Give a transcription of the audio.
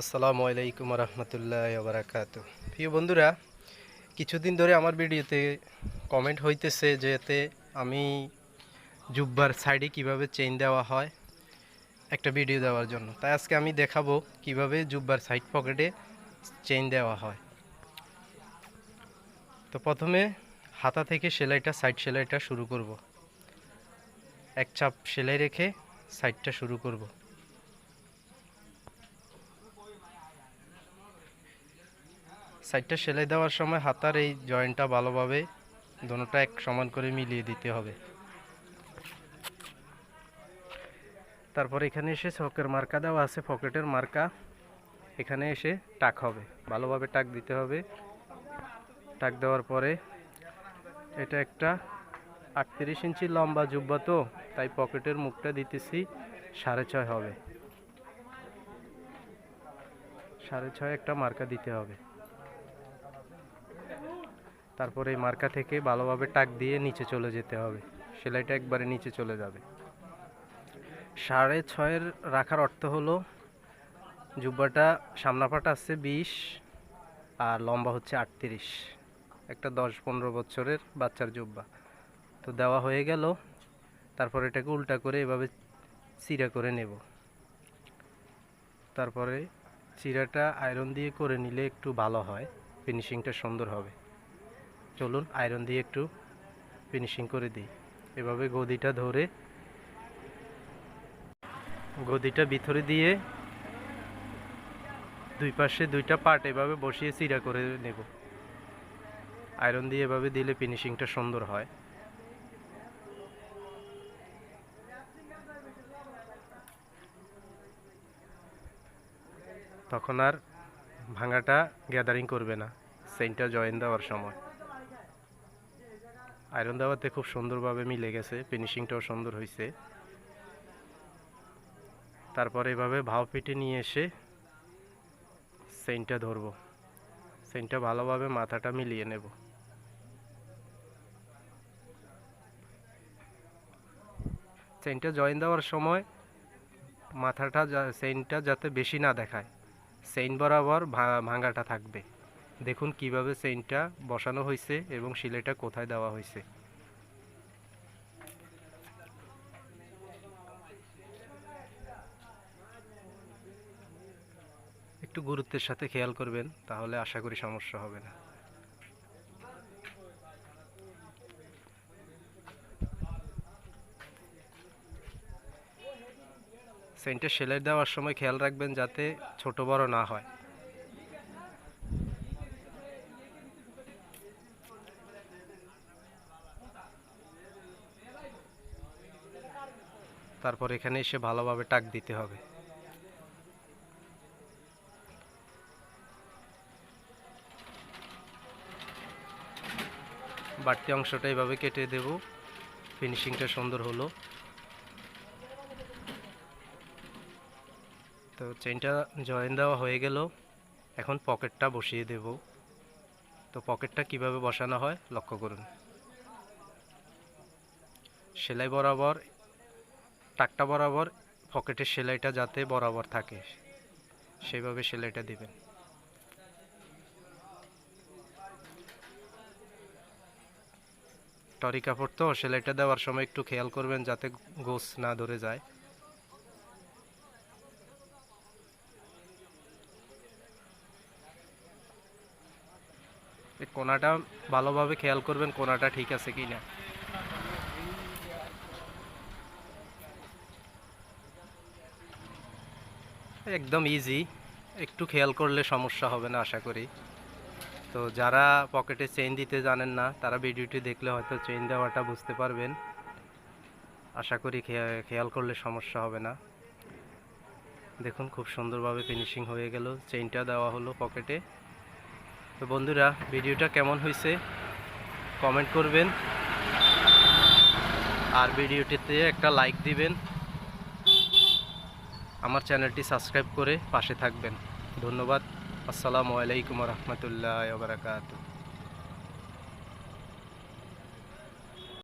আসসালামু আলাইকুম রহমতুল্লাহ বারাকাত প্রিয় বন্ধুরা, কিছুদিন ধরে আমার ভিডিওতে কমেন্ট হইতেছে যে এতে আমি জুব্বার সাইডে কীভাবে চেইন দেওয়া হয়, একটা ভিডিও দেওয়ার জন্য। তাই আজকে আমি দেখাবো কীভাবে জুব্বার সাইড পকেটে চেইন দেওয়া হয়। তো প্রথমে হাতা থেকে সেলাইটা সাইড সেলাইটা শুরু করব। এক চাপ সেলাই রেখে সাইডটা শুরু করব। সাইডটা সেলাই দেওয়ার সময় হাতার এই জয়েন্টটা ভালোভাবে দোনোটা এক সমান করে মিলিয়ে দিতে হবে। তারপর এখানে এসে চকের মার্কা দেওয়া আছে পকেটের মার্কা। এখানে এসে টাক হবে, ভালোভাবে টাক দিতে হবে। টাক দেওয়ার পরে এটা একটা আটত্রিশ ইঞ্চি লম্বা জুব্বা তো, তাই পকেটের মুখটা দিতেছি, সাড়ে ছয় হবে। সাড়ে ছয় একটা মার্কা দিতে হবে। তারপরে এই মার্কা থেকে ভালোভাবে টাক দিয়ে নিচে চলে যেতে হবে। সেলাইটা একবারে নিচে চলে যাবে। সাড়ে ছয়ের রাখার অর্থ হলো, জুব্বাটা সামনাপাটা আসছে বিশ আর লম্বা হচ্ছে আটত্রিশ। একটা দশ পনেরো বছরের বাচ্চার জুব্বা। তো দেওয়া হয়ে গেল। তারপর এটাকে উল্টা করে এভাবে চিরা করে নেব। তারপরে চিরাটা আয়রন দিয়ে করে নিলে একটু ভালো হয়, ফিনিশিংটা সুন্দর হবে। চলুন আয়রন দিয়ে একটু ফিনিশিং করে দিই। এভাবে গদিটা ধরে, গদিটা ভিতরে দিয়ে দুই পাশে দুইটা পার্ট এভাবে বসিয়ে চিরা করে নেব। আয়রন দিয়ে এভাবে দিলে ফিনিশিংটা সুন্দর হয়। তখন আর ভাঙাটা গ্যাদারিং করবে না। সেন্টটা জয়েন দেওয়ার সময়। আয়রন দেওয়াতে খুব সুন্দরভাবে মিলে গেছে ফিনিশিংটাও সুন্দর হয়েছে তারপর এভাবে ভাও পেটে নিয়ে এসে সেন্টটা ধরবো। সেন্টটা ভালোভাবে মাথাটা মিলিয়ে নেব। সেন্টটা জয়েন দেওয়ার সময় মাথাটা সেন্টটা যাতে বেশি না দেখায়, সেন্ট বরাবর ভাঙাটা থাকবে। দেখুন কীভাবে চেইনটা বসানো হয়েছে এবং সিলাইটা কোথায় দেওয়া হয়েছে। একটু গুরুত্বের সাথে খেয়াল করবেন, তাহলে আশা করি সমস্যা হবে না। সেন্টে সেলাই দেওয়ার সময় খেয়াল রাখবেন যাতে ছোট বড় না হয়। তারপর এখানে এসে ভালোভাবে টাক দিতে হবে। বাড়তি অংশটা এভাবে কেটে দেব। ফিনিশিংটা সুন্দর হলো। তো চেনটা জয়েন দেওয়া হয়ে গেল। এখন পকেটটা বসিয়ে দেব। তো পকেটটা কীভাবে বসানো হয় লক্ষ্য করুন। সেলাই বরাবর টাকটা বরাবর পকেটের সেলাইটা যাতে বরাবর থাকে, সেইভাবে সেলাইটা দিবেন। টরি কাপড় তো, সেলাইটা দেওয়ার সময় একটু খেয়াল করবেন যাতে গোস না ধরে যায়। কোনাটা ভালোভাবে খেয়াল করবেন কোনাটা ঠিক আছে কি না একদম ইজি একটু খেয়াল করলে সমস্যা হবে না, আশা করি। তো যারা পকেটে চেইন দিতে জানেন না, তারা ভিডিওটি দেখলে হয়তো চেইন দেওয়াটা বুঝতে পারবেন। আশা করি খেয়া- খেয়াল করলে সমস্যা হবে না। দেখুন, খুব সুন্দরভাবে ফিনিশিং হয়ে গেল। চেইনটা দেওয়া হলো পকেটে। তো বন্ধুরা ভিডিওটা কেমন হয়েছে? কমেন্ট করবেন। আর ভিডিওটিতে একটা লাইক দিবেন। আমার চ্যানেলটি সাবস্ক্রাইব করে পাশে থাকবেন। ধন্যবাদ। আসসালামু আলাইকুম রহমতুল্লাহ বারাকাতু